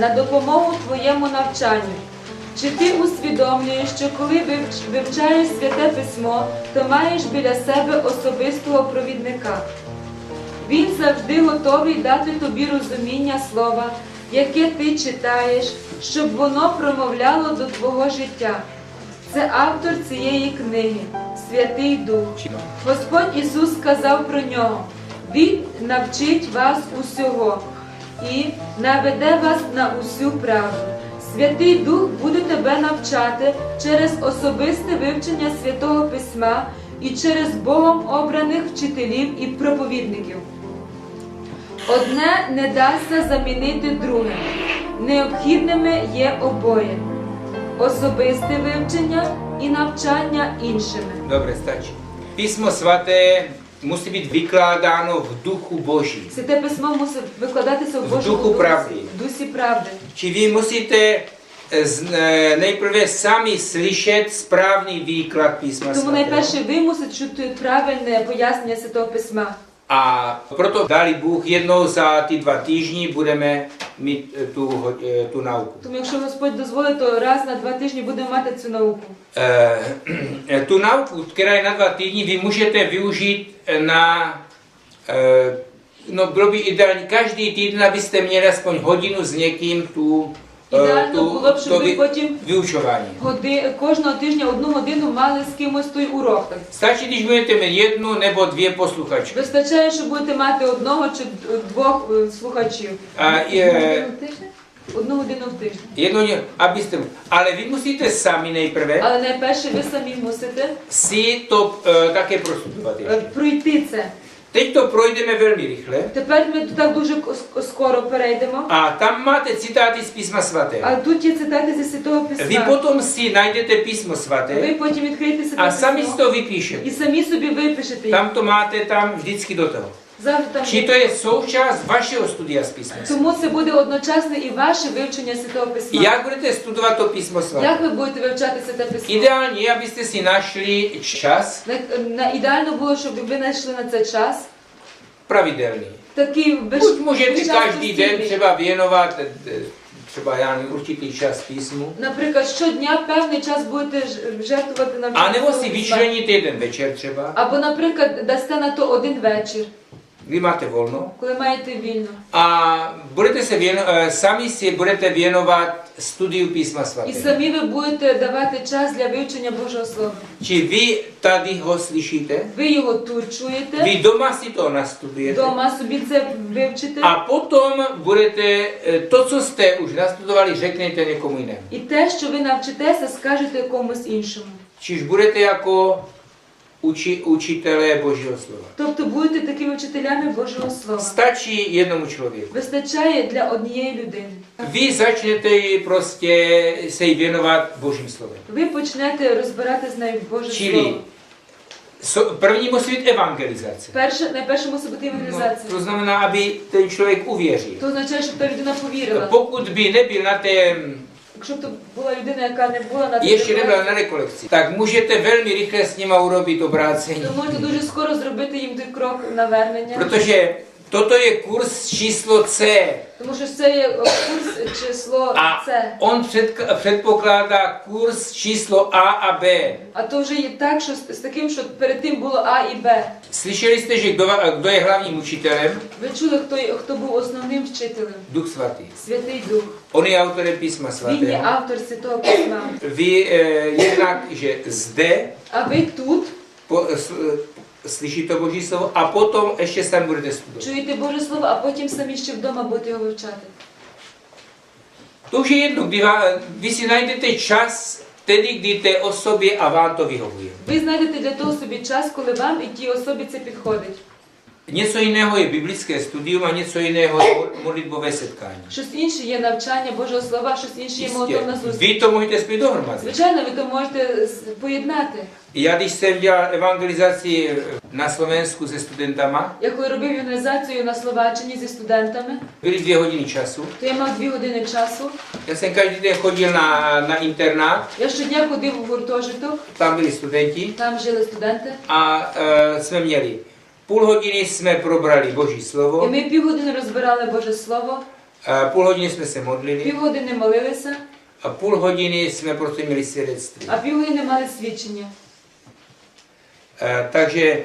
на допомогу твоєму навчанню. Чи ти усвідомлюєш, що коли вивчаєш святе письмо, то маєш біля себе особистого провідника? Він завжди готовий дати тобі розуміння слова, яке ти читаєш, щоб воно промовляло до твого життя. Це автор цієї книги, Святий Дух. Господь Ісус сказав про нього: Він навчить вас усього і наведе вас на усю правду. Святий Дух буде тебе навчати через особисте вивчення святого письма і через Богом обраних вчителів і проповідників. Одне не дасться замінити друге. Необхідними є обоє особисте вивчення і навчання іншими. Dobre, stačí. Písmo svaté musí být vykládáno v duchu Boží. Святе письмо мусить викладатися в В Божому духу правди. в дусі правди. Či vy musíte eh, z- eh, nejprve sami slyšet správný výklad písma Тому svatého. найперше ви мусите чути правильне пояснення святого письма. A proto dali Bůh jednou za ty dva týždny budeme mít eh, tu, ho- eh, tu nauku. Тому якщо Господь дозволить, то раз на два тижні будемо мати цю науку. Eh, tu nauku, která je na dva týdny, vy můžete využít eh, na, eh, no bylo by ideální, každý týden, abyste měli aspoň hodinu s někým tu, eh, Ідеально було б, щоб ви потім vyučování. годи, кожного тижня одну годину мали з кимось той урок. Stačí, když budete mít jednu nebo dvě. Вистачає, що будете мати одного чи двох е, слухачів. A je, Одну годину в тиждень. jedno, abyste, ale vy musíte sami nejprve Але найперше ви самі мусите také prostudovat. е, ještě. пройти це. Teď to projdeme velmi rychle. Тепер ми так дуже скоро перейдемо. A tam máte citáty z písma svatého. А тут є цитати зі святого Vy письма. potom si najdete písmo Ви svaté потім відкриєте a святе sami si письмо to vypíšete. і самі собі випишете. їх. Tam to máte tam vždycky do toho. Завжди там Či є. to je součást vašeho studia z písma. Тому це буде одночасно і ваше вивчення святого письма. Jak budete studovat to písmo svaté? Як ви будете вивчати святе письмо? Ideální je, abyste si našli čas На, на, ідеально було, щоб ви знайшли на це час. pravidelný. Такий без, Buď můžete безчасний každý den стільний. třeba věnovat eh, třeba já nevím, určitý čas písmu. Наприклад, щодня певний час будете ж- жертвувати на A nebo si Святого Письма. vyčlenit jeden večer třeba, Або, наприклад, дасте на то один вечір, kdy máte volno. коли маєте вільно. A budete se věno, eh, sami si budete věnovat studiu písma І svatého. самі ви будете давати час для вивчення Божого Слова. Či vy tady ho slyšíte, Ви його тут чуєте, vy doma si to nastudujete вдома собі це вивчите, potom budete eh, to, co jste už nastudovali, řeknete někomu jinému. і те, що ви навчитеся, скажете комусь іншому. Čiž budete jako uči, učitelé Božího slova. Тобто будете такими вчителями Божого Слова. Stačí jednomu člověku. Вистачає для однієї людини. Ji prostě se jí věnovat Božím slovem. Ви почнете розбирати з нею Боже Čili Слово. první musí být evangelizace. Перше, найперше мусить бути евангелізація. to znamená, aby ten člověk uvěřil. То означає, щоб та людина повірила. Pokud by nebyl na té, Якщо б то була людина, яка не була на ještě такій nebyl na rekolekci, tak můžete velmi rychle s nima urobit obrácení. то можете дуже скоро зробити їм той крок навернення. Protože toto je kurz číslo C. Тому що це є курс число A С. on předk- předpokládá kurz číslo A a B. А то вже є так, що з, з таким, що перед тим було А і Б. Slyšeli jste, že kdo, va- kdo je hlavním učitelem? Ви чули, хто, хто був основним вчителем? Duch svatý. Святий Дух. On je autorem písma Він є svatého. автор Святого Письма. Vy eh, jednak, že zde А ви тут po, s, to Boží slovo a potom ještě sami budete studovat. чуєте Боже Слово, а потім самі ще вдома будете його вивчати. Kdy vám, vy si najdete čas tedy, kdy té osobě a vám to vyhovuje. Ви знайдете для того собі час, коли вам і тій особі це підходить. Něco jiného je biblické studium a něco jiného je mo- modlitbové setkání. Щось інше є навчання Божого Слова, щось інше є молитовна зустріч. Vy to můžete spít dohromady. Звичайно, ви то можете поєднати. Já když jsem dělal evangelizaci na Slovensku se studentama, Я коли робив юнізацію на Словаччині зі студентами, byly dvě hodiny času. то я мав дві години часу. Já jsem každý den chodil na, na internát, Я щодня ходив у гуртожиток, tam byli studenti там жили студенти. a e, jsme měli půl hodiny jsme probrali Boží І slovo, ми півгодини розбирали Боже Слово, A půl hodiny jsme se modlili Півгодини молилися, a půl hodiny jsme prostě měli svědectví. а півгодини мали свідчення. E, takže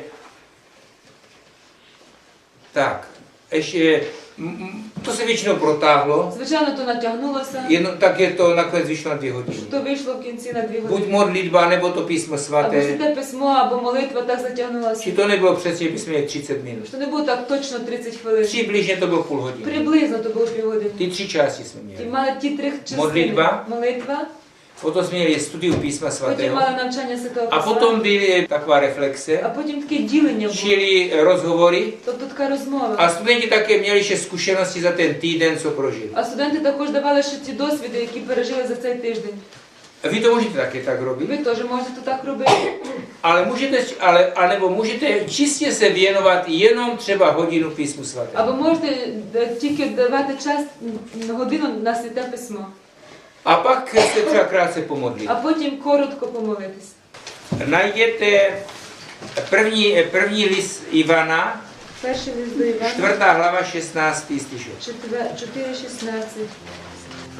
tak, ještě, m- m- to se většinou protáhlo, Звичайно, то натягнулося, jedno, tak je to nakonec vyšlo na dvě hodiny. то вийшло в кінці на дві години. modlitba, nebo to písmo Або svaté. святе письмо, або молитва так затягнулася. Či to nebylo přesně, bychom měli 30 minut. Що не було так точно 30 хвилин. Přibližně to bylo půl hodiny. Приблизно то було півгодини. Ty tři části jsme І měli. мали ті три частини. Modlitba. Молитва, Měli studium písma потім svatého. мали навчання Святого A Письма, potom byly taková а reflexe, потім таке ділення було. čili rozhovory. Тобто така розмова. A studenti také měli še zkušenosti za ten týden, co prožili. А студенти також давали ще ті досвіди, які пережили за цей тиждень. Vy to můžete také tak robit, Ви теж можете то так робити. ale můžete, ale, anebo můžete čistě se věnovat jenom třeba hodinu písmu svatého. Або можете е, тільки давати час м, годину на святе письмо, Pak se třeba krátce pomodlit. а потім коротко помолитись. Najděte první, první list Ivana, Перший лист до Івана, čtvrtá hlava, 16. stišok. 4.16.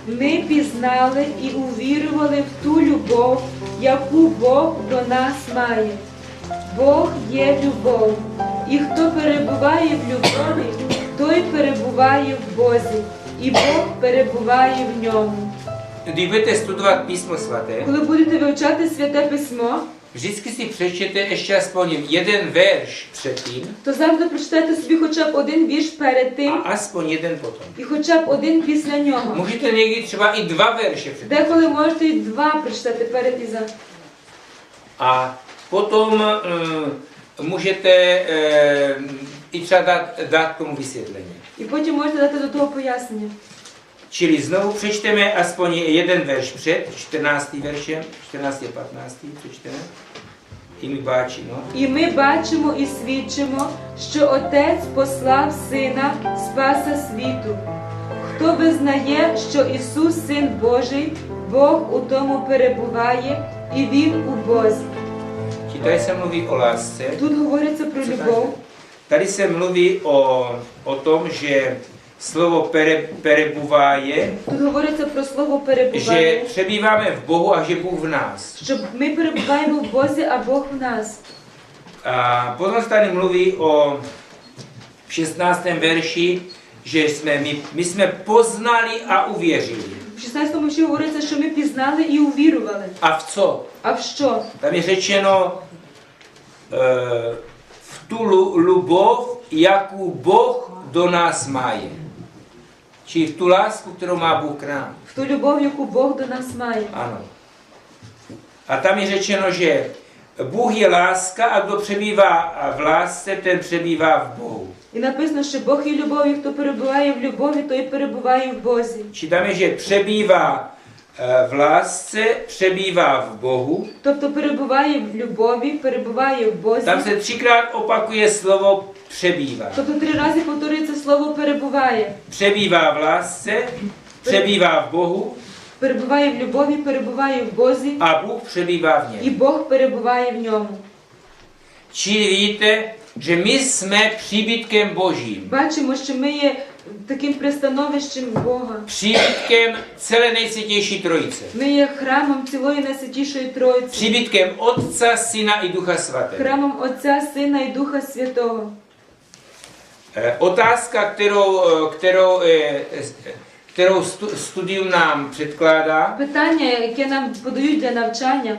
Ми пізнали і увірували в ту любов, яку Бог до нас має. Бог є любов, і хто перебуває в любові, той перебуває в Бозі, і Бог перебуває в ньому. Když budete studovat písmo Коли будете вивчати святе письмо, vždycky si přečtěte ještě aspoň jeden verš předtím то завжди прочитайте собі хоча б один вірш перед a тим aspoň jeden potom. і хоча б один після нього. Můžete někdy třeba i dva verše předtím. Деколи можете і два прочитати перед і за. A potom uh, můžete uh, i třeba dát, dát tomu vysvětlení. І потім можете дати до того пояснення. Čili znovu přečteme aspoň jeden verš před, 14. veršem, 14. a 15. přečteme. I my báči, no. І ми бачимо і свідчимо, що Отець послав Сина Спаса світу. Хто визнає, що Ісус Син Божий, Бог у тому перебуває, і Він у Бозі. Tady se mluví o. Тут говориться про любов. Tady se mluví o, o tom, že slovo pere, Тут говориться про слово že перебуває, přebýváme v Bohu a že Bůh v nás. що ми перебуваємо в Бозі, а Бог в нас. Potom se tady mluví o 16. verši, že jsme, my, my jsme poznali a uvěřili. В 16 вірші говориться, що ми пізнали і увірували. A v co? А в що? Tam je řečeno e, v tu lu, lubov, jakou Boh do nás má je. Či v tu lásku, kterou má Bůh k nám. В ту любов, яку Бог до нас має. Ano. A tam je řečeno, že Bůh je láska a kdo přebývá v lásce, ten přebývá v Bohu. І написано, що Бог є любов, хто перебуває в любові, той перебуває в Бозі. Či tam je, že přebývá eh, v lásce, přebývá. Тобто перебуває в любові, перебуває в Бозі. Tam se třikrát opakuje slovo přebývá. Тобто три рази повторюється слово перебуває. Přebývá v lásce, přebývá v Bohu Перебуває в любові, перебуває в Бозі, a Bůh přebývá v і něm. Бог перебуває в ньому. Čili vidíte, že my jsme příbytkem Božím. Бачимо, що ми є таким пристановищем Бога. Příbytkem celé nejsvětější trojice. Ми є храмом цілої найсвятішої Тройці, Příbytkem Otca, Syna i Ducha Svatého. храмом Отця, Сина і Духа Святого. Eh, Otázka, kterou, eh, kterou, eh, kterou stu- studium nám předkládá, Питання, яке нам подають для навчання,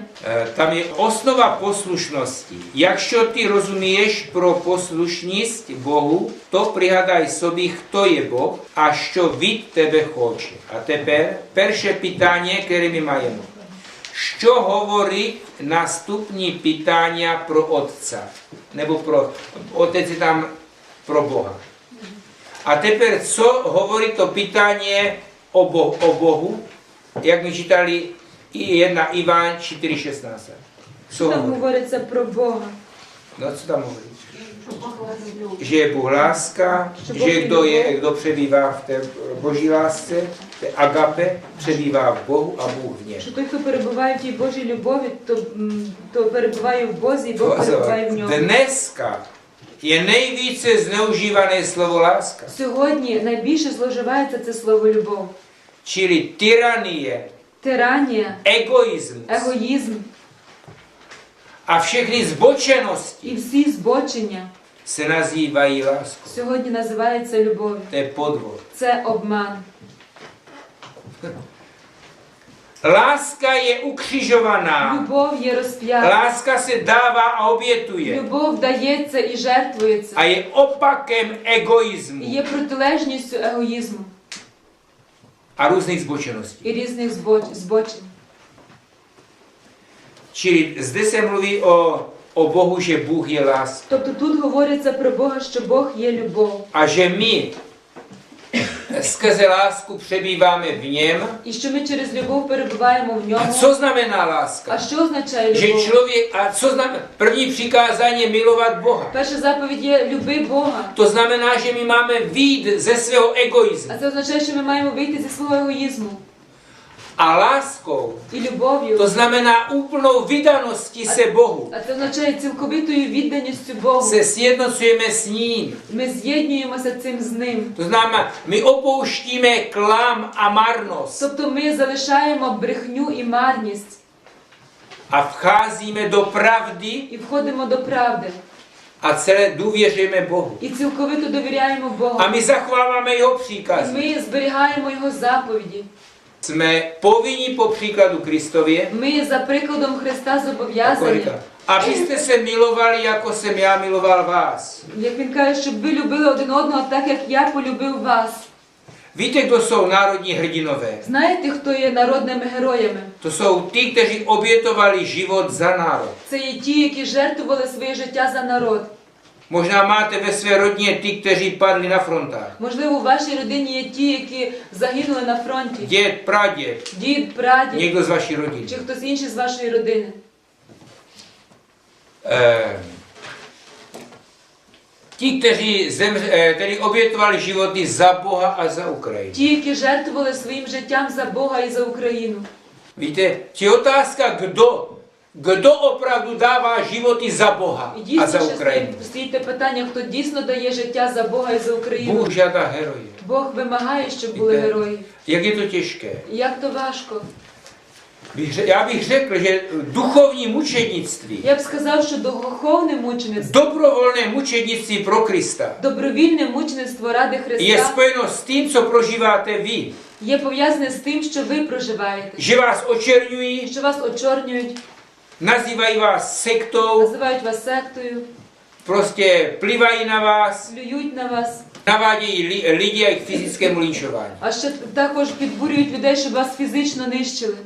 tam je osnova poslušnosti. Jakщо ти розумієш про послушність Богу, то пригадай собі, хто є Бог, а що від тебе хоче. А тепер перше питання, яке ми маємо. Що говорить наступні питання про Отця? Nebo про Отець там про Бога. A тепер, co hovorí to питання o, Bo- o Bohu, jak my čítali i 1 Iván 4.16. Co що там hovorí? говориться про Бога. No, co tam hovorí? Že je Bůh láska, Že Boh že je kdo, je, любов. kdo přebývá v té boží lásce, té agape, přebývá v Bohu a Bůh v něm. Що той, хто перебуває в тій Божій любові, то, м, то перебуває в Бозі, і Бог перебуває в ньому. Dneska je nejvíce zneužívané slovo láska. Сьогодні найбільше зловживається це слово любов. Čili tyranie, Тиранія, egoismus егоїзм a všechny zbočenosti і всі збочення se nazývají láskou. сьогодні називаються любов'ю. To je. Це обман. Láska je ukřižovaná. Любов є розп'ята. Láska se dává a obětuje. Любов дається і жертвується. A je opakem І є протилежністю егоїзму a různých zbočeností. і різних збоч- збочень. Čili zde se mluví o, o Bohu, že Bůh je láska. Тобто тут говориться про Бога, що Бог є любов, A že my skrze lásku přebýváme v něm. і що ми через любов перебуваємо в A ньому. co znamená А láska? що означає Že любов? člověk, a co znamená, první přikázání je milovat Boha. Перша заповідь є люби Бога. To znamená, že my máme výjít ze svého egoismu. А це означає, що ми маємо вийти зі свого егоїзму. A láskou І любов'ю. to znamená úplnou vydaností se Bohu. А це означає цілковитою відданістю Богу. Se sjednocujeme s ním. Ми з'єднуємося цим з ним. To znamená, my opouštíme klam a marnost Тобто ми залишаємо брехню і марність a vcházíme do pravdy і входимо до правди. a celé důvěřujeme Bohu. І цілковито довіряємо A Богу. my zachováváme jeho І příkazy. ми зберігаємо його заповіді. Jsme povinni po příkladu Kristově, Ми за прикладом Христа jako зобов'язані, říká, abyste se milovali, jako jsem já miloval vás. як він каже, щоб ви любили один одного так, як я полюбив вас. Víte, kdo jsou národní hrdinové? Знаєте, хто є народними героями? To jsou ty, kteří obětovali život za národ. Це є ті, які жертвували своє життя за народ. Možná máte ve své rodině ty, kteří padli na frontách. Можливо, у вашій родині є ті, які загинули на фронті. Děd, praděd, Дід, прадід někdo z vaší rodiny. чи хтось інший з вашої родини. Eh, ti, kteří, zemře, eh, kteří obětovali životy za Boha a za Ukrajinu. Ті, які жертвували своїм життям за Бога і за Україну. Víte, či otázka, kdo, kdo opravdu dává životy za Boha І a дійсно za ще Ukrajinu. стоїть, стоїть те питання, хто дійсно дає життя за Бога і за Україну. Bůh žádá heroje. Бог вимагає, щоб були Víte, герої. Jak je to těžké. І Як то важко. Bych, ře- já bych řekl, že duchovní mučednictví, Я б сказав, що духовне мучеництво, dobrovolné mučednictví pro Krista добровільне мучеництво ради je Христа spojeno s tím, co prožíváte vy. є пов'язане з тим, що ви проживаєте. Že vás očerňují, Що вас очорнюють, nazývají vás sektou, називають вас сектою, prostě plivají na vás, плюють на вас, navádějí li, lidi k fyzickému linčování. а ще також підбурюють людей, щоб вас фізично нищили.